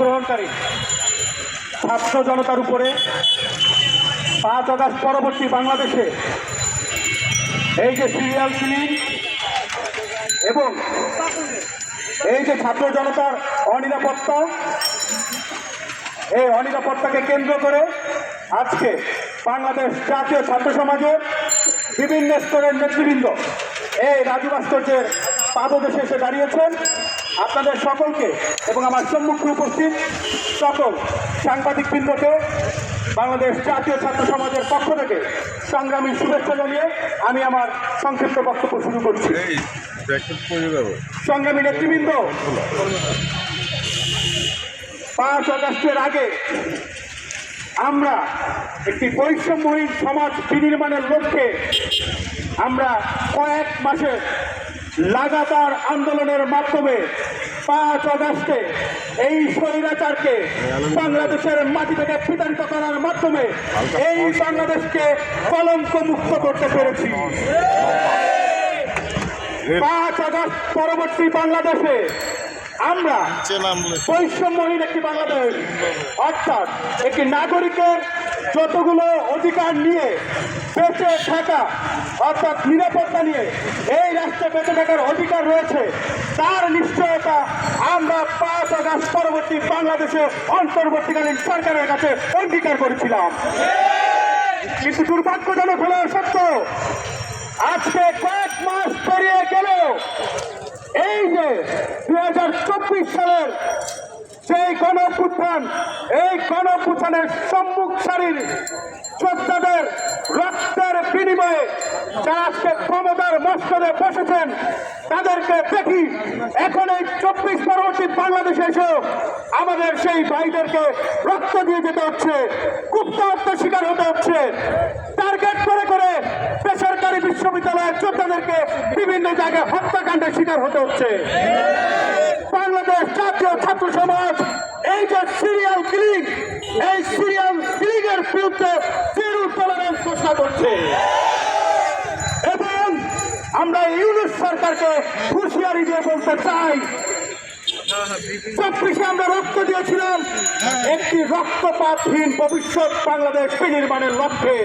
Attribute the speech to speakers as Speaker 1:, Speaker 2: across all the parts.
Speaker 1: গ্রহণকারী ছাত্র জনতার উপরে পাঁচ আগস্ট পরবর্তী বাংলাদেশে এই যে সিরিয়াল কিলিং এবং এই যে ছাত্র জনতার অনিরাপত্তা, এই অনিরাপত্তাকে কেন্দ্র করে আজকে বাংলাদেশ জাতীয় ছাত্র সমাজের বিভিন্ন স্তরের নেতৃবৃন্দ এই রাজু ভাস্কর্যের পাদদেশে এসে দাঁড়িয়েছেন। আপনাদের সকলকে এবং আমার সম্মুখে উপস্থিত সকল সাংবাদিক বৃন্দকে বাংলাদেশ জাতীয় ছাত্র সমাজের পক্ষ থেকে সংগ্রামী শুভেচ্ছা জানিয়ে আমি আমার সংক্ষিপ্ত বক্তব্য শুরু করছি। সংগ্রামী নেতৃবৃন্দ পাঁচ আগস্টের আগে আমরা একটি বৈষম্যহীন সমাজ বিনির্মাণের লক্ষ্যে আমরা কয়েক মাসের লাগাতার আন্দোলনের মাধ্যমে পাঁচ আগস্টে এই স্বৈরাচারকে বাংলাদেশের মাটি থেকে বিতাড়িত করার মাধ্যমে এই বাংলাদেশকে কলঙ্ক মুক্ত করতে পেরেছি। পাঁচ আগস্ট পরবর্তী বাংলাদেশে আমরা বৈষম্যহীন একটি বাংলাদেশ অর্থাৎ একটি নাগরিকের যতগুলো অধিকার নিয়ে বেঁচে থাকা, অর্থাৎ নিরাপত্তা নিয়ে এই রাষ্ট্রে বেঁচে থাকার অধিকার রয়েছে, তার নিশ্চয়তা আমরা পাঁচ আগস্ট পরবর্তী বাংলাদেশে অন্তর্বর্তীকালীন সরকারের কাছে অঙ্গীকার করেছিলাম। কিন্তু দুর্ভাগ্যজনক হলেও সত্য, আজকে কয়েক মাস পেরিয়ে গেলেও এই যে দুই হাজার চব্বিশ সালের সেই গণপুত্থান গণপুত্থানের সম্মুখ সারির যোদ্ধাদের রক্তের বিনিময়ে যারা আজকে ক্ষমতার মস্তদে বসেছেন, তাদেরকে দেখি। এখন এই চব্বিশ পরবর্তী বাংলাদেশে এসেও আমাদের সেই ভাইদেরকে রক্ত দিয়ে যেতে হচ্ছে, গুপ্ত হত্যার শিকার হতে হচ্ছে। টার্গেট করে করে বেসরকারি বিশ্ববিদ্যালয়ের যোদ্ধাদেরকে বিভিন্ন জায়গায় হত্যাকাণ্ডের শিকার হতে হচ্ছে। বাংলাদেশ জাতীয় ছাত্র সমাজ এই যে সিরিয়াল কিলিং এই সিরিয়াল কিলিং এর বিরুদ্ধে জিরো টলারেন্স ঘোষণা করছে। এবং আমরা ইউনুস সরকারকে হুঁশিয়ারি দিয়ে বলতে চাই, চব্বিশে আমরা রক্ত দিয়েছিলাম, একটি রক্তপাতহীন ভবিষ্যৎ বাংলাদেশ বিনির্মাণের লক্ষ্যে।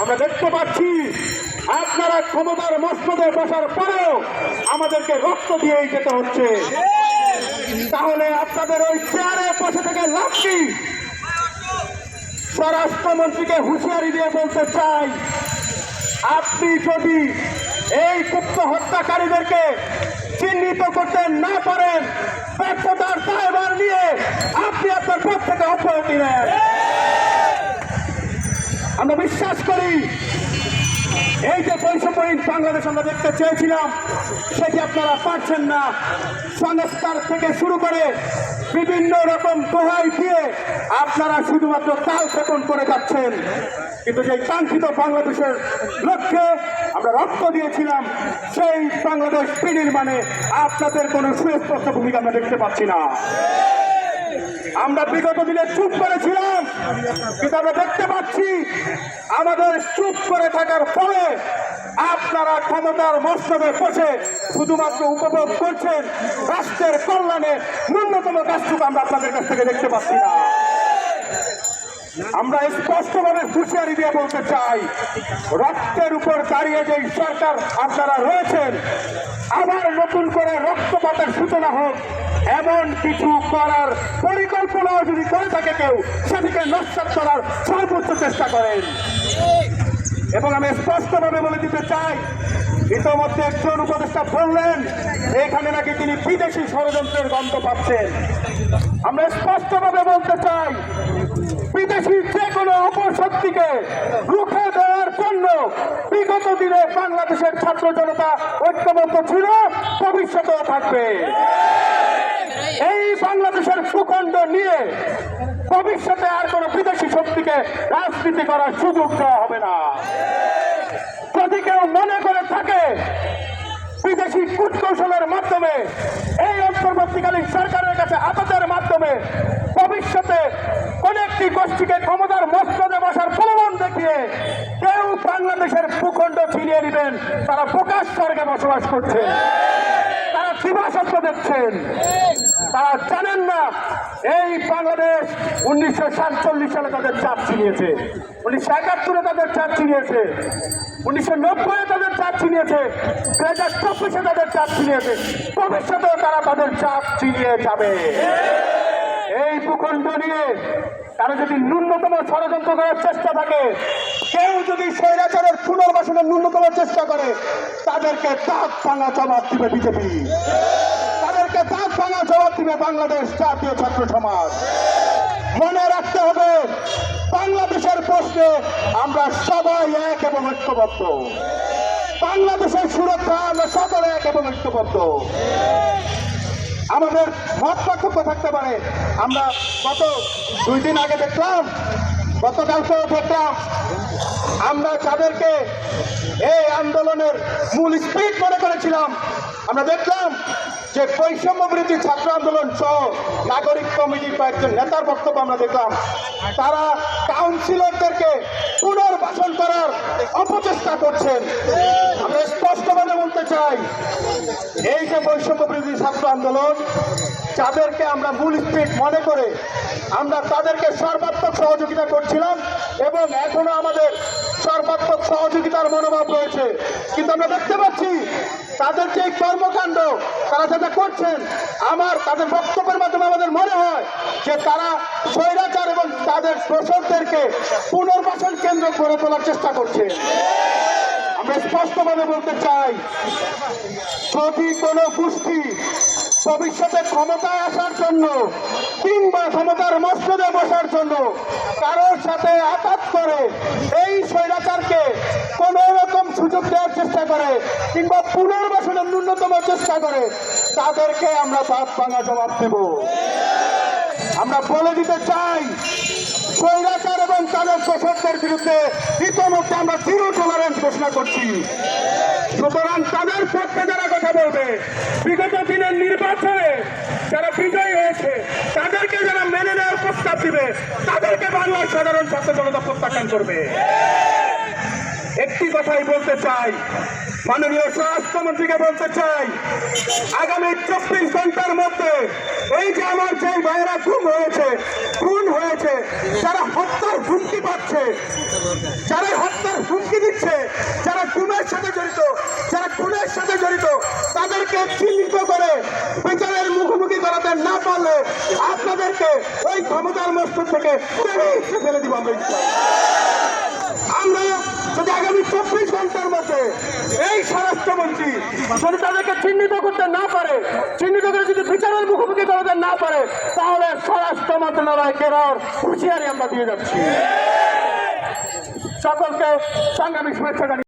Speaker 1: আমরা দেখতে পাচ্ছি, আপনারা ক্ষমতার মসনদে বসার পরেও আমাদেরকে রক্ত দিয়েই যেতে হচ্ছে। তাহলে আপনাদের ওই চেয়ারে বসে থেকে কি স্বরাষ্ট্রমন্ত্রীকে হুঁশিয়ারি দিয়ে বলতে চাই, আপনি যদি এই গুপ্ত হত্যাকারীদেরকে চিহ্নিত করতে না পারেন, ব্যর্থতার দায়ভার নিয়ে আপনি আপনার পথ থেকে অব্যাহতি নেন। আমরা বিশ্বাস করি এই যে বৈষম্যহীন বাংলাদেশ আমরা দেখতে চেয়েছিলাম, সেটি আপনারা পারছেন না। সংস্কার থেকে শুরু করে বিভিন্ন রকম দোহাই দিয়ে আপনারা শুধুমাত্র তাল ক্ষেপণ করে যাচ্ছেন। কিন্তু সেই কাঙ্ক্ষিত বাংলাদেশের লক্ষ্যে আমরা রক্ত দিয়েছিলাম, সেই বাংলাদেশ বিনির্মাণে আপনাদের কোনো সুস্পষ্ট ভূমিকা আমরা দেখতে পাচ্ছি না। আমরা বিগত দিনে চুপ করেছিলাম, কিন্তু আমরা দেখতে পাচ্ছি আমাদের চুপ করে থাকার ফলে আপনারা ক্ষমতার মস্তবে বসে শুধুমাত্র উপভোগ করছেন রাষ্ট্রের কল্যাণে ন্যূনতম কাজটুকু আমরা আপনাদের কাছ থেকে দেখতে পাচ্ছি না। আমরা স্পষ্টভাবে হুঁশিয়ারি দিয়ে বলতে চাই, রক্তের উপর দাঁড়িয়ে যে সরকার আপনারা রয়েছেন, আবার নতুন করে রক্তপাতের সূচনা হোক এমন কিছু করার পরিকল্পনা যদি করে থাকে কেউ, সেটিকে নস্বাত করার সর্বোচ্চ চেষ্টা করেন। এবং আমি স্পষ্টভাবে বলে দিতে চাই, ইতোমধ্যে একজন উপদেষ্টা বললেন, এখানে নাকি তিনি বিদেশি ষড়যন্ত্রের গন্ধ পাচ্ছেন। আমরা স্পষ্টভাবে বলতে চাই, বিদেশি যে কোনো অপশক্তিকে রুখে দেওয়ার জন্য বিগত দিনে বাংলাদেশের ছাত্র জনতা ঐক্যবদ্ধ ছিল, ভবিষ্যতেও থাকবে। ভূখণ্ড নিয়ে ভবিষ্যতে আর কোনো বিদেশি শক্তিকে রাজনীতি করার সুযোগ দেওয়া হবে না। যদি কেউ মনে করে থাকে বিদেশি কূটকৌশলের মাধ্যমে, এই অন্তর্বর্তীকালীন সরকারের কাছে আপাতের মাধ্যমে ভবিষ্যতে কোন একটি গোষ্ঠীকে ক্ষমতার মস্তদে বসার প্রলোভন দেখিয়ে কেউ বাংলাদেশের ভূখণ্ড ছিনিয়ে নেবেন, তারা প্রকাশ স্বর্গে বসবাস করছে তারা দিবাসত্ব দেখছেন। তারা জানেন না বাংলাদেশ উনিশশো সাতচল্লিশ সালে তাদের চাপ ছিনিয়েছে। উনিশশো একাত্তরে তাদের চাপ ছিনিয়েছে। উনিশশো নব্বই তাদের চাপ ছিনিয়েছে। দু হাজার চব্বিশে তাদের চাপ ছিনিয়েছে। ভবিষ্যতেও তারা তাদের চাপ ছিনিয়ে যাবে। এই ভূখণ্ড নিয়ে তারা যদি ন্যূনতম ষড়যন্ত্র করার চেষ্টা থাকে, কেউ যদি স্বৈরাচারের পুনর্বাসনের ন্যূনতম চেষ্টা করে, তাদেরকে তাক ভাঙা জবাব দিবে বিজেপি। তাদেরকে তাক ভাঙা জবাব দিবে বাংলাদেশ জাতীয় ছাত্র সমাজ। মনে রাখতে হবে, বাংলাদেশের প্রশ্নে আমরা সবাই এক এবং ঐক্যবদ্ধ। বাংলাদেশের সুরক্ষা আমরা সকলে এক এবং ঐক্যবদ্ধ। আমাদের মত পার্থক্য থাকতে পারে। আমরা গত দুই দিন আগে দেখলাম গতকালকেও দেখলাম, আমরা যাদেরকে এই আন্দোলনের মূল স্পিড মনে করেছিলাম, আমরা দেখলাম যে বৈষম্য বিরোধী ছাত্র আন্দোলন সহ নাগরিক কমিটির কয়েকজন নেতার বক্তব্য আমরা দেখলাম, তারা কাউন্সিলরদেরকে পুনর্বাসন করার অপচেষ্টা করছেন। আমরা স্পষ্টভাবে বলতে চাই, এই যে বৈষম্য বিরোধী ছাত্র আন্দোলন, যাদেরকে আমরা মূল স্পিড মনে করে আমরা তাদেরকে সর্বাত্মক সহযোগিতা করছিলাম এবং এখনও আমাদের সর্বাত্মক সহযোগিতার মনোভাব রয়েছে। কিন্তু আমরা দেখতে পাচ্ছি তাদের যে কর্মকাণ্ড তারা যেটা করছেন, আমার তাদের বক্তব্যের মাধ্যমে আমাদের মনে হয় যে তারা স্বৈরাচার এবং তাদের দোষকদেরকে পুনর্বাসন কেন্দ্র গড়ে তোলার চেষ্টা করছে। আমরা স্পষ্টভাবে বলতে চাই, যদি কোনো গোষ্ঠী ভবিষ্যতে ক্ষমতায় আসার জন্য কিংবা ক্ষমতার মসনদে বসার জন্য কারোর সাথে আঘাত করে, এই স্বৈরাচারকে কোনো রকম সুযোগ দেওয়ার চেষ্টা করে কিংবা পুনর্বাসনের ন্যূনতম চেষ্টা করে তাদেরকে আমরা বাদ ভাঙা জবাব দেব। আমরা বলে দিতে চাই, স্বৈরাচার এবং তাদের শোষকদের বিরুদ্ধে ইতিমধ্যে আমরা জিরো টলারেন্স ঘোষণা করছি। সুতরাং তাদের পক্ষে যারা কথা বলবে, বিগত দিনের নির্বাচনে যারা বিজয়ী হয়েছে, তাদেরকে যারা মেনে নেওয়ার প্রস্তাব দিবে, তাদেরকে বাংলার সাধারণ ছাত্র জনতা প্রত্যাখ্যান করবে। একটি কথাই বলতে চাই। মাননীয় স্বরাষ্ট্রমন্ত্রীকে বলতে চাই, আগামী চব্বিশ ঘণ্টার মধ্যে এই যে আমার যে ভাইয়েরা খুন হয়েছে খুন হয়েছে, যারা হত্যার হুমকি পাচ্ছে, যারা হত্যার হুমকি দিচ্ছে, যারা খুনের সাথে জড়িত, যারা খুনের সাথে জড়িত, তাদেরকে চিহ্নিত করে বিচারের মুখোমুখি করাতে না পারলে আপনাদেরকে ওই ক্ষমতার মস্তক থেকে ফেলে দিব আমরা। আগামী চব্বিশ ঘণ্টার মধ্যে এই স্বরাষ্ট্রমন্ত্রী যদি তাদেরকে চিহ্নিত করতে না পারে, চিহ্নিত করে যদি বিচারের মুখোমুখি করতে না পারে, তাহলে স্বরাষ্ট্র মন্ত্রণালয় কেরার হুঁশিয়ারি আমরা দিয়ে যাচ্ছি। সকলকে সংগ্রামী শুভেচ্ছা